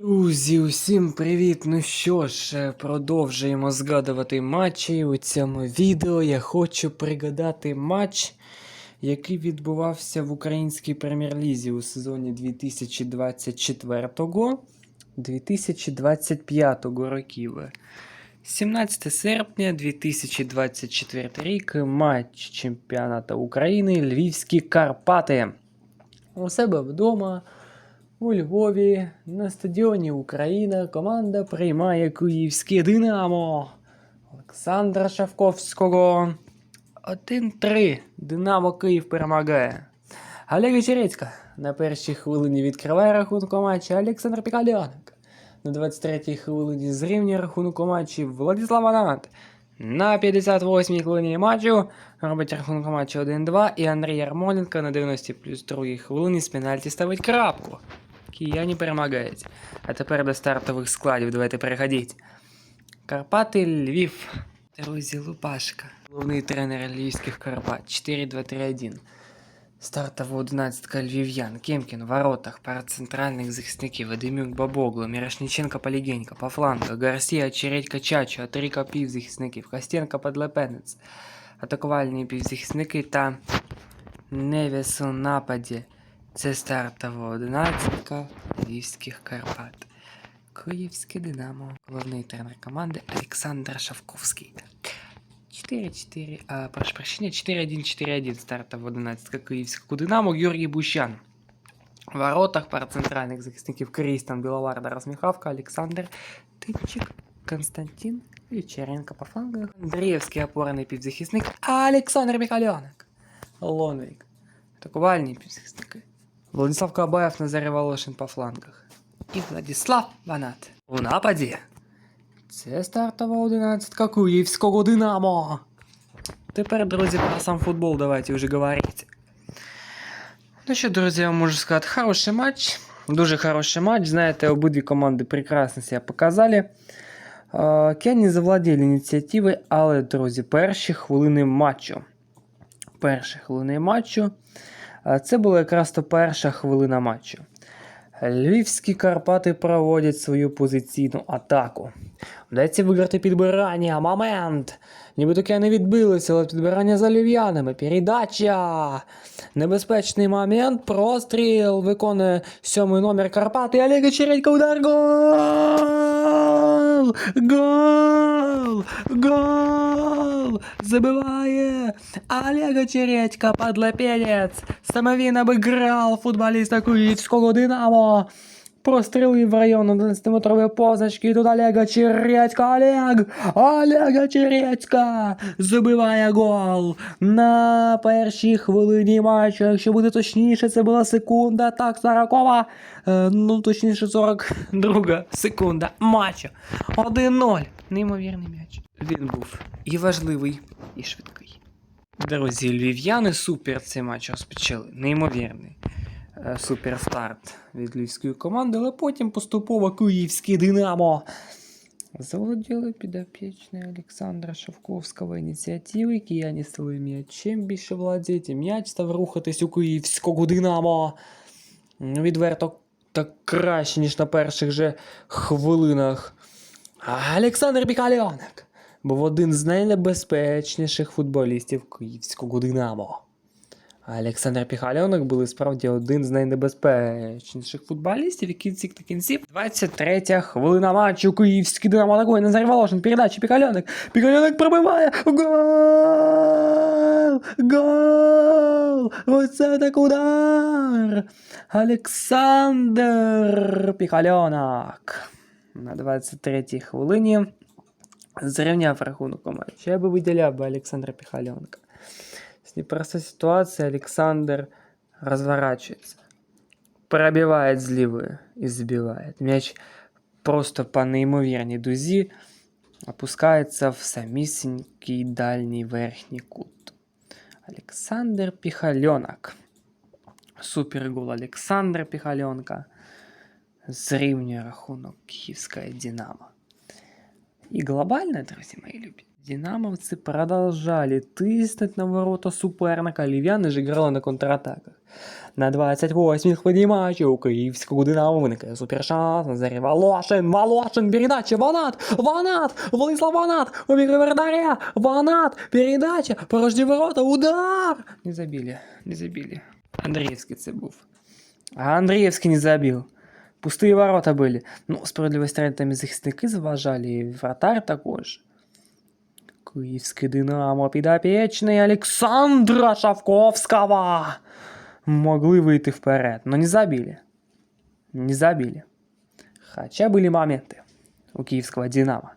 Друзі, усім привіт! Ну що ж, е, продовжуємо згадувати матчі. У цьому відео я хочу пригадати матч, який відбувався в українській прем'єр-лізі у сезоні 2024-2025 років. 17 серпня 2024 рік матч чемпіонату України Львівські Карпати. У себе вдома. У Львові на стадіоні Україна команда приймає київське Динамо Олександра Шавковського. 1-3. Динамо Київ перемагає. Олега Черецька на першій хвилині відкриває рахунок у Олександр Пікалянок. На 23-й хвилині зрівнює рахунок у матчі Владислав Анант. На 58-й хвилині матчу робить рахунок у матчі 1-2 і Андрій Ярмоленко на 90 плюс 2 хвилині з пенальті ставить крапку. Кияні перемагають. А тепер до стартових складів давайте переходіть. Карпати Львів. Друзі Лупашка. Головний тренер львівських Карпат. 4-2-3-1. Стартова одинадцятка львів'ян. Кемкін в воротах, пара центральних захисників. Вадимюк Бабогло, Мірошниченко Полігенько, по флангу, Гарсія, Чередька Чачо, Трика півзахисників, Костенко Подлепенець. Атакувальні півзахисники та Невіс у нападі. Це стартова одинадцятка львівських Карпат. Київське Динамо. Головний тренер команди Олександр Шавковський. 4-4, а, прошу прощения, 4-1-4-1 стартова одинадцятка Київського Динамо. Георгій Бущан. В воротах пара центральних захисників Крістан Біловар, Дарас Міхавка, Олександр Типчик, Константин Ючеренко по флангах. Андріївський опорний півзахисник Олександр Михальонок. Лонвік. Атакувальні півзахисники. Владислав Кабаєв, Назарій Волошин по флангах. І Владислав Ванат. У нападі. Це стартова одинадцятка Київського Динамо. Тепер, друзі, про сам футбол давайте вже говорити. Ну що, друзі, я можу сказати, хороший матч. Дуже хороший матч. Знаєте, обидві команди прекрасно себе показали. Кені завладіли ініціативи, але, друзі, перші хвилини матчу. Перші хвилини матчу. Е, Це була якраз то перша хвилина матчу. Львівські Карпати проводять свою позиційну атаку. Вдається виграти підбирання. Момент. Ніби таке не відбилося, але підбирання за львів'янами. Передача. Небезпечний момент. Простріл. Виконує сьомий номер Карпати. Олега Чередько удар. Гол! Гол! Гол! Забиває Олега Чередько, подлопенец. Самовин обыграл футболиста Киевского Динамо. Прострелив район 11-метрової позначки. І тут Олега Чередько. Олег! Олега Чередько! Забиває гол на першій хвилині матчу. Якщо буде точніше, це була секунда. Так, 40 е, ну точніше 42 секунда матчу. 1-0. Неймовірний м'яч. Він був і важливий, і швидкий. Друзі, львів'яни супер цей матч розпочали. Неймовірний суперстарт від львівської команди, але потім поступово київське Динамо. Заволоділи підопічні Олександра Шавковського ініціативи. Кияні стали м'ячем більше владіти. М'яч став рухатись у київського Динамо. Відверто так краще, ніж на перших же хвилинах. Олександр Пікальонок був один з найнебезпечніших футболістів київського Динамо. Олександр Піхальонок був справді один з найнебезпечніших футболістів, які цік на кінці. 23 хвилина матчу Київський Динамо атакує Назар Волошин. Передача Піхальонок. Піхальонок пробиває. Гол! Гол! Оце так удар! Олександр Піхальонок. На 23-й хвилині зрівняв рахунок у матчі. Я би виділяв би Олександра Піхальонка. Непростая ситуация, Александр разворачивается. Пробивает с левой и забивает. Мяч просто по неймовірній дузі опускається в самісінький дальній верхній кут. Олександр Піхальонок. Супергол Олександра Піхальонка. Зрівнює рахунок Київська Динамо. І глобально, друзі мої любі, Динамовцы продолжали тиснуть на ворота суперника, львів'яни ж грали на контратаках. На 28-й хвилині матчу у київського Динамо виникає супершанс. Назарій Волошин, Волошин, передача, Ванат, Ванат, Владислав Ванат, обігрує вратаря, Ванат, передача, порожні ворота, удар! Не забили, не забили. Андріївський це був. А Андріївський не забив. Пустые ворота были. Ну, справедливості ради там і захисники заважали, і вратар також. Київський Динамо підопічний Олександра Шавковського могли вийти вперед, но не забили. Не забили. Хотя были моменты у киевского Динамо.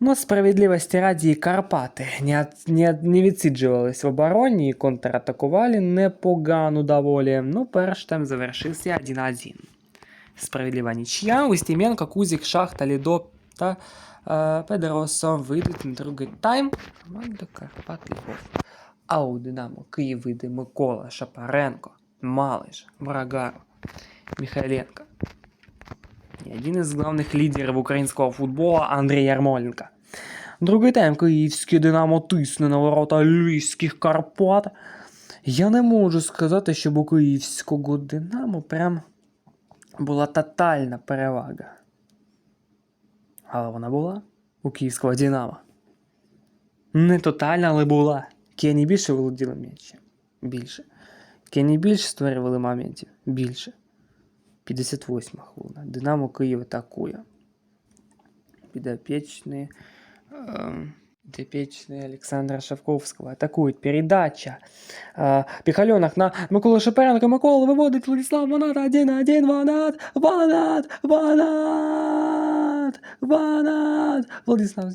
Но справедливості раді і Карпати не, от- не, от- не відсиджувались в обороні і контратакували непогано доволі. Ну, перший тайм завершився 1-1. Справедлива нічия. Устіменко, Кузік, Шахта, Лідо та е, Педеросо вийдуть на другий тайм. Команда Карпат Львов. А у Динамо Київ вийде Микола Шапаренко, Малиш, Брагаров, Михайленко. І один із главних лідерів українського футболу Андрій Ярмоленко. Другий тайм київське Динамо тисне на ворота львівських Карпат. Я не можу сказати, щоб у київського Динамо прям була тотальна перевага. Але вона була у київського Динамо. Не тотальна, але була. Кені більше володіли м'ячем. Більше. Кені більше створювали моментів. Більше. 58 хвилина. Динамо Київ атакує. Підопічний. Ем, Підопічний Олександра Шавковського атакують. Передача. Піхальонок на Миколу Шаперенко. Микола виводить Владислав Ванат. 1-1. Ванат. Ванат. Ванат. Ванат. Владислав.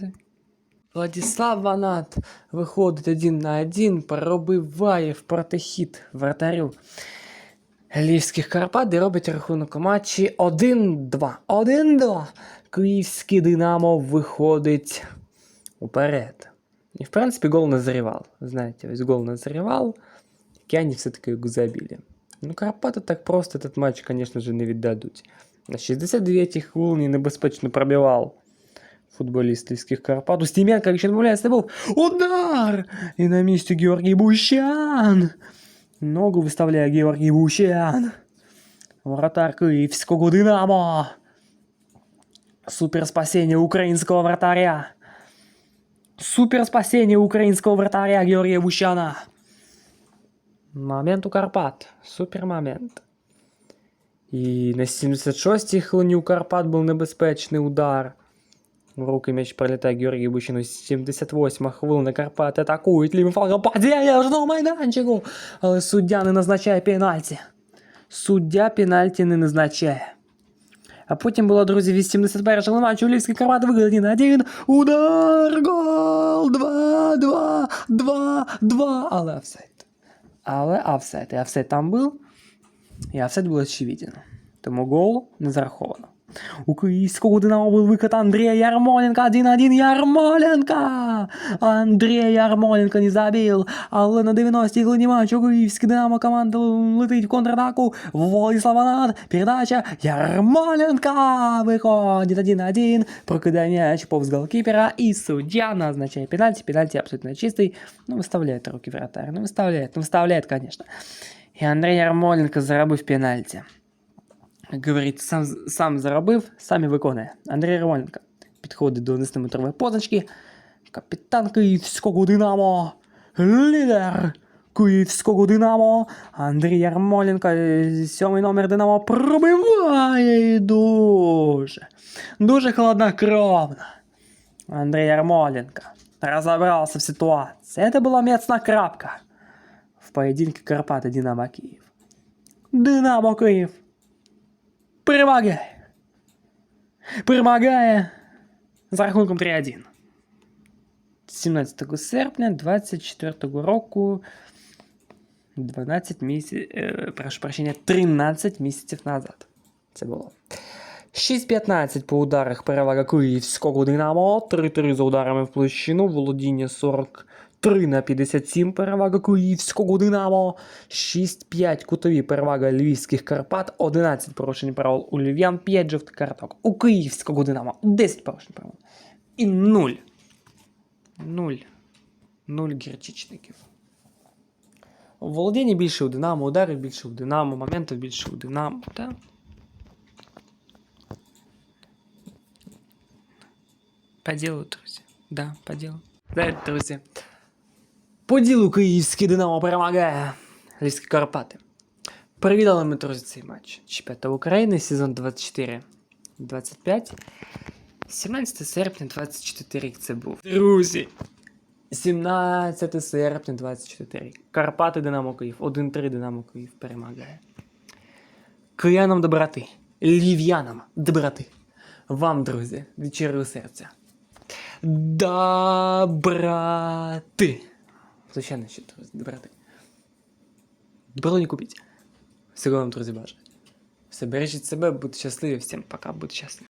Владислав Ванат виходить один на один, пробиває в протихід вратарю Львівських Карпат і робить рахунок матчі 1-2. 1-2. Київський Динамо виходить уперед. І, в принципі, гол назревал. Знаете, ось гол назревал, и они все-таки його забили. Ну, Карпати так просто этот матч, конечно же, не віддадуть. На 69-й хвилині небезпечно пробивав футболіст Львівських Карпат. Устіменко, якщо не помиляюсь, це був удар! І на місці Георгій Бущан. Ногу виставляє Георгій Бущан. Вратар Київського Динамо. Супер спасение українського вратаря. Супер спасение українського вратаря Георгія Бущана. Момент у Карпат. Супер момент. І на 76-й хвилині у Карпат був небезпечний удар. В руки м'яч прилітає Георгій Бущину. 78 хвилина Карпати атакують лівим флангом падіння жного майданчику. Але суддя не назначає пенальті. Суддя пенальті не назначає. А потім була, друзі, 81 хвилина матчу Львівський Карпат виграє на 1. Удар! Гол! 2-2! 2-2! Але офсайд. Але офсайд. І офсайд там був. І офсайд був очевиден. Тому гол не зараховано. У київського Динамо був викид Андрія Ярмоленка. 1-1 Ярмоленка! Андрій Ярмоленко не забив. Але на 90-й хвилині матчу київський Динамо команда летить в контратаку. Владислав Ванат. Передача Ярмоленка. Виходить 1-1. Прокидає м'яч повз голкіпера. І суддя назначає пенальті. Пенальті абсолютно чистий. Ну, виставляє руки вратарь. Ну, виставляє. Ну, виставляє, конечно. І Андрій Ярмоленко заробив пенальті. Говорить, сам, сам заробив, сам і виконує. Андрій Романенко підходить до 11-метрової позначки. Капітан Київського Динамо. Лідер Київського Динамо. Андрій Ярмоленко, е, сьомий номер Динамо, пробиває і дуже. Дуже хладнокровно. Андрій Ярмоленко разобрался в ситуации. Это была мецная крапка в поединке Карпаты Динамо Киев. Динамо Киев Перемагає. Перемагає за рахунком 3-1. 17 серпня 24 року 12 місяців, е, прошу прощення, 13 місяців назад. Це було. 6-15 по ударах перевага київського Динамо, 3-3 за ударами в площину, володіння 43 на 57 перевага київського Динамо, 6-5 кутові перевага львівських Карпат, 11 порушень правил у львів'ян, 5 жовтих карток. У київського Динамо 10 порушень правил. І 0 Нуль. Нуль гірчичників. Володіння більше у Динамо, ударів більше у Динамо, моментів більше у Динамо, так? По ділу, друзі. Да, по ділу. Знаєте, друзі. По ділу київський Динамо перемагає. Львівські Карпати. Перевідали ми, друзі, цей матч. Чемпіонат України, сезон 24-25. 17 серпня 24 рік це був. Друзі. 17 серпня 24 рік. Карпати Динамо Київ. 1-3 Динамо Київ перемагає. Киянам доброти. Львів'янам доброти. Вам, друзі, від щирого серця. Доброти. Звичайно, що, добрати. Було не купіть. Всього вам, друзі, бажаю. Все, бережіть себе, будьте щасливі, всім пока, будьте щасливі.